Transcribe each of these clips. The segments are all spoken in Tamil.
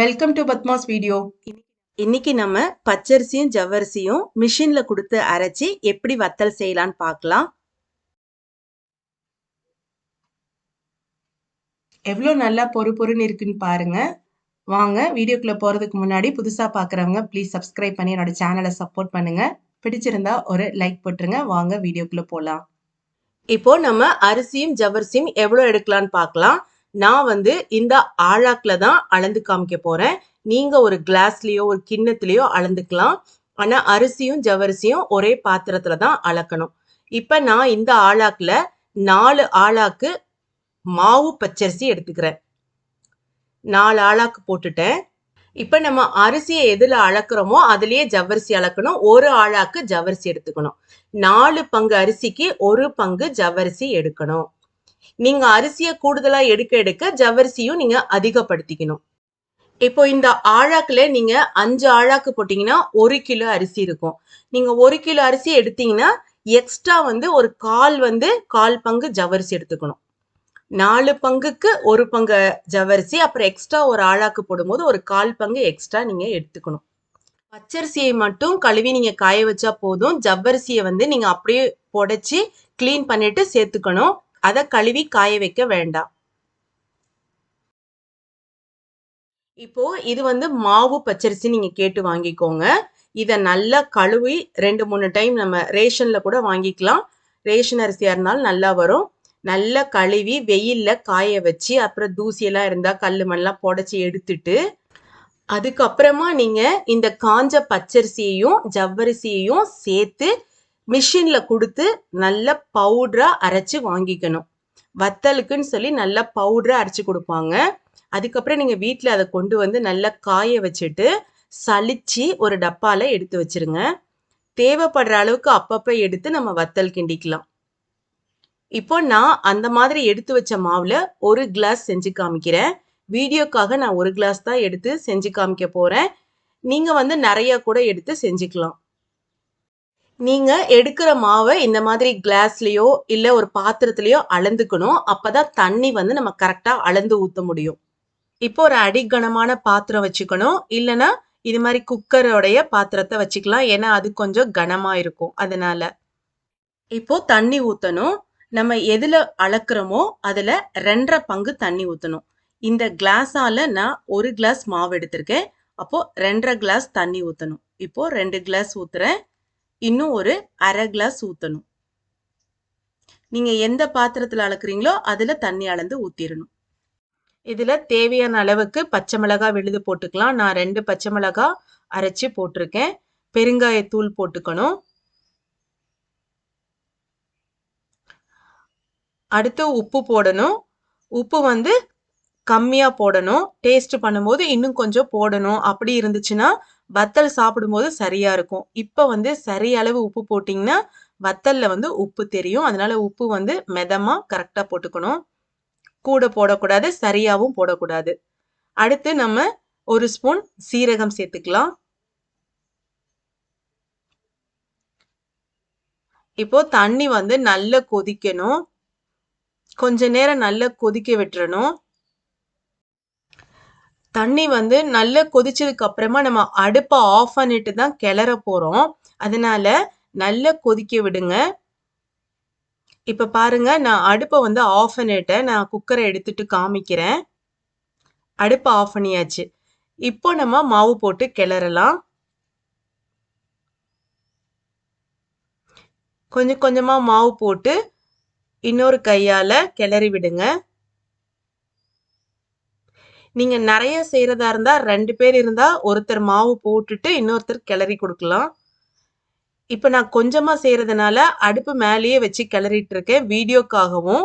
வெல்கம் டு பத்மாஸ் வீடியோ இன்னைக்கு நம்ம பச்சரிசியும் ஜவ்வரிசியும் மிஷின்ல கொடுத்து அரைச்சி எப்படி வத்தல் செய்யலாம்னு பார்க்கலாம். எவ்வளோ நல்லா பொறு பொறுன்னு இருக்குன்னு பாருங்க. வாங்க வீடியோக்குள்ள போறதுக்கு முன்னாடி புதுசா பார்க்குறவங்க ப்ளீஸ் சப்ஸ்கிரைப் பண்ணி என்னோட சேனலை சப்போர்ட் பண்ணுங்க. பிடிச்சிருந்தா ஒரு லைக் போட்டுருங்க. வாங்க வீடியோக்குள்ள போகலாம் இப்போ நம்ம அரிசியும் ஜவ்வரிசியும் எவ்வளோ எடுக்கலாம்னு பார்க்கலாம். நான் வந்து இந்த ஆழாக்கில் தான் அளந்து காமிக்க போகிறேன் நீங்கள் ஒரு கிளாஸ்லேயோ ஒரு கிண்ணத்துலேயோ அளந்துக்கலாம். ஆனால் அரிசியும் ஜவரிசியும் ஒரே பாத்திரத்தில் தான் அளக்கணும். இப்போ நான் இந்த ஆழாக்கில் நாலு ஆழாக்கு மாவு பச்சரிசி எடுத்துக்கிறேன். நாலு ஆழாக்கு போட்டுட்டேன். இப்போ நம்ம அரிசியை எதில் அளக்குறோமோ அதுலேயே ஜவ்வரிசி அளக்கணும். ஒரு ஆழாக்கு ஜவ்வரிசி எடுத்துக்கணும். நாலு பங்கு அரிசிக்கு ஒரு பங்கு ஜவ்வரிசி எடுக்கணும். நீங்க அரிசியை கூடுதலா எடுக்க எடுக்க ஜவ்வரிசியும் நீங்க அதிகப்படுத்திக்கணும். இப்போ இந்த ஆழாக்குல நீங்க அஞ்சு ஆழாக்கு போட்டீங்கன்னா ஒரு கிலோ அரிசி இருக்கும். நீங்க ஒரு கிலோ அரிசி எடுத்தீங்கன்னா எக்ஸ்ட்ரா வந்து ஒரு கால் வந்து கால் பங்கு ஜவ்வரிசி எடுத்துக்கணும். நாலு பங்குக்கு ஒரு பங்கு ஜவ்வரிசி அப்புறம் எக்ஸ்ட்ரா ஒரு ஆழாக்கு போடும்போது ஒரு கால் பங்கு எக்ஸ்ட்ரா நீங்க எடுத்துக்கணும். பச்சரிசியை மட்டும் கழுவி நீங்க காய வச்சா போதும். ஜவ்வரிசியை வந்து நீங்க அப்படியே புடைச்சி க்ளீன் பண்ணிட்டு சேர்த்துக்கணும். அதை கழுவி காய வைக்க வேண்டாம். இப்போ இது வந்து மாவு பச்சரிசி நீங்க கேட்டு வாங்கிக்கோங்க. இதை நல்லா கழுவி ரெண்டு மூணு டைம் நம்ம ரேஷன்ல கூட வாங்கிக்கலாம். ரேஷன் அரிசியா இருந்தாலும் நல்லா வரும். நல்லா கழுவி வெயில்ல காய வச்சு அப்புறம் தூசியெல்லாம் இருந்தா கல் மண்ணெல்லாம் புடச்சி எடுத்துட்டு அதுக்கப்புறமா நீங்க இந்த காஞ்ச பச்சரிசியையும் ஜவ்வரிசியையும் சேர்த்து மிஷின்ல கொடுத்து நல்ல பவுடரா அரைச்சு வாங்கிக்கணும். வத்தலுக்குன்னு சொல்லி நல்லா பவுடரா அரைச்சு கொடுப்பாங்க. அதுக்கப்புறம் நீங்க வீட்டில் அதை கொண்டு வந்து நல்லா காய வச்சுட்டு சலிச்சு ஒரு டப்பால எடுத்து வச்சிருங்க. தேவைப்படுற அளவுக்கு அப்பப்ப எடுத்து நம்ம வத்தல் கிண்டிக்கலாம். இப்போ நான் அந்த மாதிரி எடுத்து வச்ச மாவுல ஒரு கிளாஸ் செஞ்சு காமிக்கிறேன். வீடியோக்காக நான் ஒரு கிளாஸ் தான் எடுத்து செஞ்சு காமிக்க போறேன். நீங்க வந்து நிறைய கூட எடுத்து செஞ்சுக்கலாம். நீங்கள் எடுக்கிற மாவை இந்த மாதிரி கிளாஸ்லேயோ இல்லை ஒரு பாத்திரத்துலேயோ அளந்துக்கணும். அப்போ தான் தண்ணி வந்து நம்ம கரெக்டாக அளந்து ஊற்ற முடியும். இப்போ ஒரு அடிக்கனமான பாத்திரம் வச்சுக்கணும். இல்லைன்னா இது மாதிரி குக்கரோடைய பாத்திரத்தை வச்சுக்கலாம். ஏன்னா அது கொஞ்சம் கனமாக இருக்கும். அதனால இப்போ தண்ணி ஊற்றணும் நம்ம எதில் அளக்குறோமோ அதில் ரெண்டரை பங்கு தண்ணி ஊற்றணும் இந்த கிளாஸால் நான் ஒரு கிளாஸ் மாவு எடுத்திருக்கேன். அப்போது ரெண்டரை கிளாஸ் தண்ணி ஊற்றணும் இப்போது ரெண்டு கிளாஸ் ஊற்றுறேன் இன்னும் ஒரு அரை கிளாஸ் ஊற்றணும் நீங்கள் எந்த பாத்திரத்தில் அளக்குறீங்களோ அதில் தண்ணி அளந்து ஊற்றிடணும் இதில் தேவையான அளவுக்கு பச்சை மிளகாய் விழுது போட்டுக்கலாம். நான் ரெண்டு பச்சை மிளகாய் அரைச்சி போட்டிருக்கேன். பெருங்காயத்தூள் போட்டுக்கணும். அடுத்து உப்பு போடணும். உப்பு வந்து கம்மியாக போடணும். டேஸ்ட் பண்ணும்போது இன்னும் கொஞ்சம் போடணும். அப்படி இருந்துச்சுன்னா வத்தல் சாப்பிடும்போது சரியாக இருக்கும். இப்போ வந்து சரியளவு உப்பு போட்டிங்கன்னா வத்தலில் வந்து உப்பு தெரியும். அதனால உப்பு வந்து மெதமாக கரெக்டாக போட்டுக்கணும். கூட போடக்கூடாது சரியாகவும் போடக்கூடாது. அடுத்து நம்ம ஒரு ஸ்பூன் சீரகம் சேர்த்துக்கலாம். இப்போ தண்ணி வந்து நல்லா கொதிக்கணும். கொஞ்ச நேரம் நல்லா கொதிக்க விட்டுறணும். தண்ணி வந்து நல்லா கொதிச்சதுக்கு அப்புறமா நம்ம அடுப்பை ஆஃப் பண்ணிட்டு தான் கிளற போகிறோம் அதனால நல்லா கொதிக்க விடுங்க. இப்போ பாருங்க நான் அடுப்பை வந்து ஆஃப் பண்ணிட்டேன். நான் குக்கரை எடுத்துட்டு காமிக்கிறேன். அடுப்பை ஆஃப் பண்ணியாச்சு. இப்போ நம்ம மாவு போட்டு கிளறலாம். கொஞ்சம் கொஞ்சமாக மாவு போட்டு இன்னொரு கையால் கிளறி விடுங்க. நீங்க நிறைய செய்யறதா இருந்தா ரெண்டு பேர் இருந்தா ஒருத்தர் மாவு போட்டுட்டு இன்னொருத்தர் கிளறி கொடுக்கலாம். இப்ப நான் கொஞ்சமா செய்யறதுனால அடுப்பு மேலேயே வச்சு கிளறிட்டு இருக்கேன். வீடியோக்காகவும்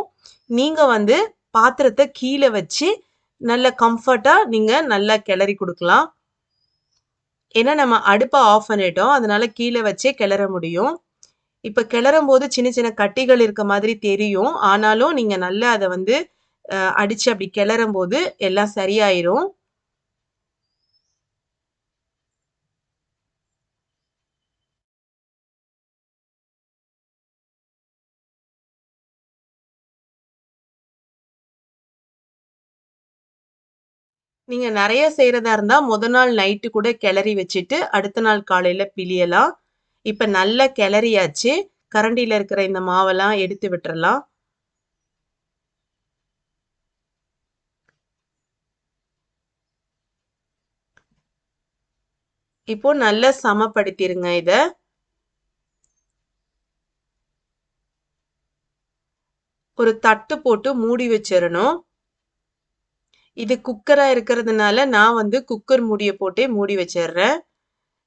நீங்க வந்து பாத்திரத்தை கீழே வச்சு நல்ல கம்ஃபர்ட்டாக நீங்க நல்லா கிளறி கொடுக்கலாம். ஏன்னா நம்ம அடுப்பை ஆஃப் பண்ணிட்டோம். அதனால கீழே வச்சே கிளற முடியும். இப்ப கிளறும் போது சின்ன சின்ன கட்டிகள் இருக்க மாதிரி தெரியும். ஆனாலும் நீங்க நல்லா அதை வந்து அடிச்சு அப்படி கிளறும் போது எல்லாம் சரியாயிரும் நீங்க நிறைய செய்யறதா இருந்தா முத நாள் நைட்டு கூட கிளறி வச்சுட்டு, அடுத்த நாள் காலையில பிழியலாம். இப்ப நல்லா கிளறியாச்சு. கரண்டில இருக்கிற இந்த மாவெல்லாம் எடுத்து விட்டுறலாம். இப்போ நல்லா சமப்படுத்திருங்க இத. ஒரு தட்டு போட்டு மூடி வச்சிடணும் இது குக்கராக இருக்கிறதுனால, நான் வந்து குக்கர் மூடியை போட்டே மூடி வச்சிடுறேன்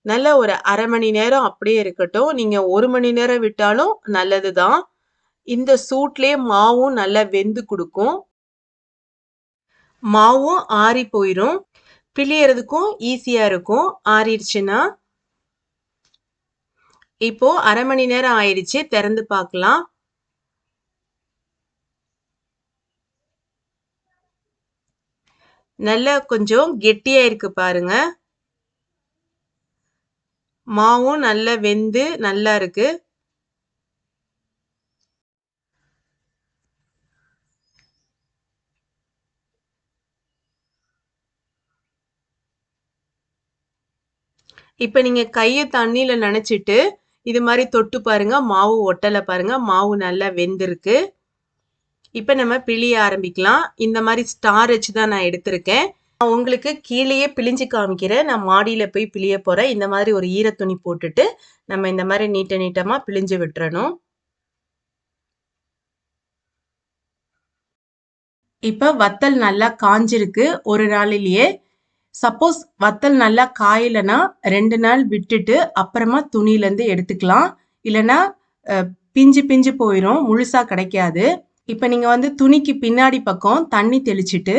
நல்ல ஒரு அரை மணி நேரம் அப்படியே இருக்கட்டும். நீங்கள் ஒரு மணி நேரம் விட்டாலும் நல்லது தான். இந்த சூட்லேயே மாவும் நல்லா வெந்து கொடுக்கும் மாவும் ஆறி போயிடும் பிழியறதுக்கும் ஈஸியாக இருக்கும், ஆறிடுச்சுன்னா இப்போ அரை மணி நேரம் ஆயிடுச்சு திறந்து பார்க்கலாம். நல்லா கொஞ்சம் கெட்டியா இருக்கு பாருங்க. மாவும் நல்லா வெந்து நல்லா இருக்கு. இப்போ நீங்கள் கையை தண்ணியில் நினச்சிட்டு இது மாதிரி தொட்டு பாருங்க. மாவு ஒட்டலை பாருங்க. மாவு நல்லா வெந்திருக்கு. இப்போ நம்ம பிழிய ஆரம்பிக்கலாம். இந்த மாதிரி ஸ்டார் வச்சு தான் நான் எடுத்திருக்கேன். நான் உங்களுக்கு கீழேயே பிழிஞ்சு காமிக்கிறேன். நான் மாடியில் போய் பிழிய போகிறேன் இந்த மாதிரி ஒரு ஈரத்துணி போட்டுட்டு, நம்ம இந்த மாதிரி நீட்ட நீட்டமாக பிழிஞ்சு விட்டுறணும். இப்போ வத்தல் நல்லா காஞ்சிருக்கு. ஒரு நாளிலேயே. சப்போஸ் வத்தல் நல்லா காயலன்னா, 2 நாள் விட்டுட்டு அப்புறமா துணியிலேருந்து எடுத்துக்கலாம். இல்லைன்னா பிஞ்சு பிஞ்சு போயிடும் முழுசாக கிடைக்காது. இப்போ நீங்கள் வந்து துணிக்கு பின்னாடி பக்கம் தண்ணி தெளிச்சுட்டு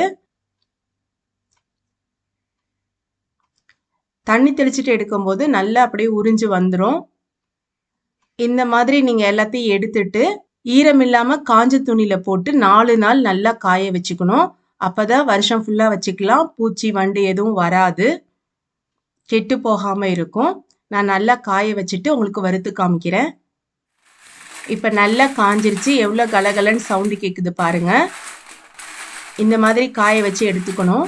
தண்ணி தெளிச்சுட்டு எடுக்கும்போது நல்லா அப்படியே உறிஞ்சு வந்துடும் இந்த மாதிரி நீங்கள் எல்லாத்தையும் எடுத்துட்டு, ஈரம் இல்லாமல் காஞ்ச துணியில் போட்டு நாலு நாள் நல்லா காய வச்சுக்கணும். அப்போதான் வருஷம் ஃபுல்லாக வச்சுக்கலாம். பூச்சி, வண்டு எதுவும் வராது. கெட்டு போகாமல் இருக்கும். நான் நல்லா காய வச்சுட்டு உங்களுக்கு வறுத்து காமிக்கிறேன். இப்போ நல்லா காஞ்சிருச்சு. எவ்வளோ கலகலன்னு சவுண்டு கேட்குது பாருங்கள் இந்த மாதிரி காய வச்சு எடுத்துக்கணும்.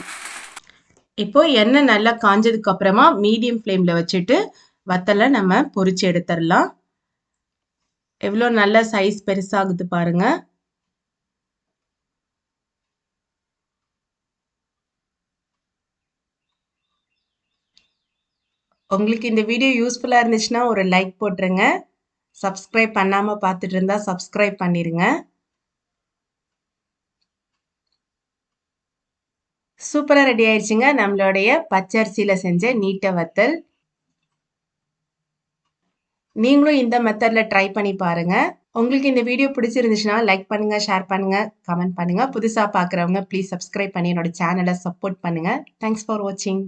இப்போ எண்ணெய் நல்லா காஞ்சதுக்கு அப்புறமா மீடியம் ஃப்ளேமில் வச்சுட்டு, வத்தலை நம்ம பொறிச்சு எடுத்துடலாம் எவ்வளோ நல்ல சைஸ் பெருசாகுது பாருங்கள் உங்களுக்கு இந்த வீடியோ யூஸ்ஃபுல்லாக இருந்துச்சுன்னா ஒரு லைக் போட்டுருங்க. சப்ஸ்கிரைப் பண்ணாமல் பார்த்துட்டு இருந்தால் சப்ஸ்கிரைப் பண்ணிடுங்க சூப்பராக ரெடி ஆயிடுச்சுங்க நம்மளுடைய பச்சரிசியில் செஞ்ச நீட்டை வத்தல். நீங்களும் இந்த மெத்தடில் ட்ரை பண்ணி பாருங்க. உங்களுக்கு இந்த வீடியோ பிடிச்சிருந்துச்சுன்னா லைக் பண்ணுங்க, ஷேர் பண்ணுங்க, கமெண்ட் பண்ணுங்க. புதுசாக பார்க்குறவங்க ப்ளீஸ் சப்ஸ்கிரைப் பண்ணி என்னோட சேனலை சப்போர்ட் பண்ணுங்க. தேங்க்ஸ் ஃபார் வாட்சிங்.